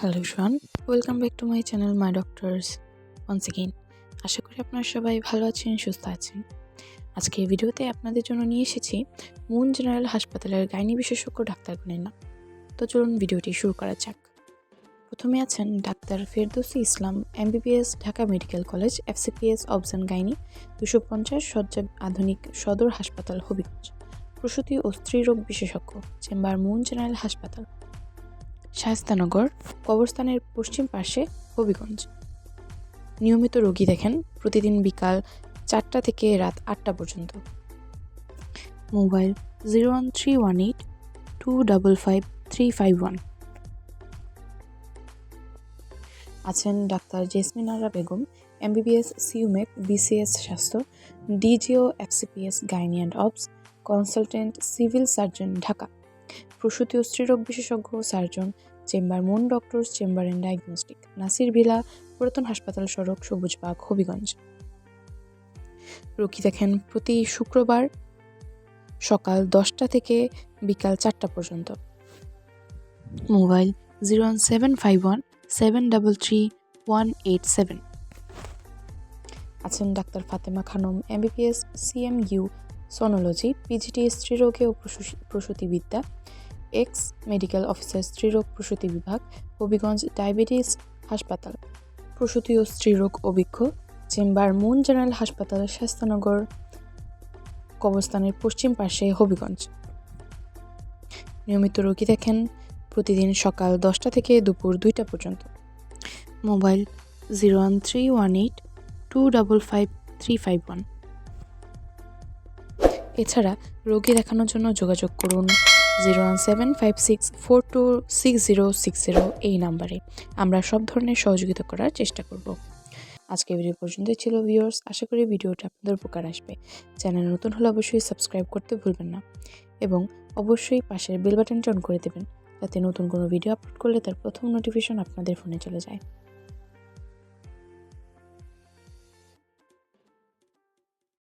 Hello Shaan welcome back to my channel my doctors once again আশা করি আপনারা সবাই ভালো আছেন, সুস্থ আছেন। আজকে এই ভিডিওতে আপনাদের জন্য নিয়ে এসেছি মুন জেনারেল হাসপাতালের গাইনি বিশেষজ্ঞ ডাক্তারগণের নাম। তো চলুন ভিডিওটি শুরু করা যাক। প্রথমে আছেন doctor Ferdousi Islam, MBBS, Dhaka medical college, FCPS, অবজান gynae, দুশো পঞ্চাশ শয্যা আধুনিক সদর হাসপাতাল, হবিগঞ্জ। প্রসূতি ও স্ত্রীরোগ বিশেষজ্ঞ, চেম্বার মুন জেনারেল হাসপাতাল শায়স্তানগর, কবরস্থানের পশ্চিম পাশে হবিগঞ্জ। নিয়মিত রোগী দেখেন প্রতিদিন বিকাল চারটা থেকে রাত আটটা পর্যন্ত। Mobile zero one three one eight two double five three five one. আছেন ডাক্তার জেসমিন আরা বেগম, এমবিবিএস সিউমেক বিসিএস স্বাস্থ্য, DGO, FCPS, gynae and obs, consultant, civil surgeon, Dhaka. প্রসূতি ও স্ত্রীরোগ বিশেষজ্ঞ surgeon, chamber Moon doctors, chamber and diagnostic, Nasir villa, পুরাতন হাসপাতাল সড়ক সবুজবাগ হবিগঞ্জ। রোগী দেখেন, প্রতি শুক্রবার সকাল দশটা থেকে বিকাল চারটা পর্যন্ত। Mobile zero one seven five one seven double three one eight seven. আছেন doctor Fatema Khanam, MBBS, CMU sonology PGT স্ত্রীরোগে ও প্রসূ- প্রসূতিবিদ্যা এক্স মেডিকেল অফিসার স্ত্রীরোগ প্রসূতি বিভাগ হবিগঞ্জ ডায়াবেটিস হাসপাতাল প্রসূতি ও স্ত্রীরোগ অভিজ্ঞ চেম্বার মুন জেনারেল হাসপাতাল স্বাস্থ্যনগর কবরস্থানের পশ্চিম পাশে হবিগঞ্জ নিয়মিত রোগী দেখেন প্রতিদিন সকাল দশটা থেকে দুপুর দুইটা পর্যন্ত। Mobile zero one three one eight two double five three five one. এছাড়া রোগী দেখানোর জন্য যোগাযোগ করুন zero one seven five six four two six zero six zero এই নাম্বারে। আমরা সব ধরনের সহযোগিতা করার চেষ্টা করব। আজকে ভিডিও পর্যন্তই ছিল ভিউয়ার্স আশা করি ভিডিওটা আপনাদের উপকার আসবে। চ্যানেল নতুন হলে অবশ্যই সাবস্ক্রাইব করতে ভুলবেন না। এবং অবশ্যই পাশের বেল বাটনটি অন করে দেবেন, যাতে নতুন কোনো ভিডিও আপলোড করলে তার প্রথম নোটিফিকেশন আপনাদের ফোনে চলে যায়।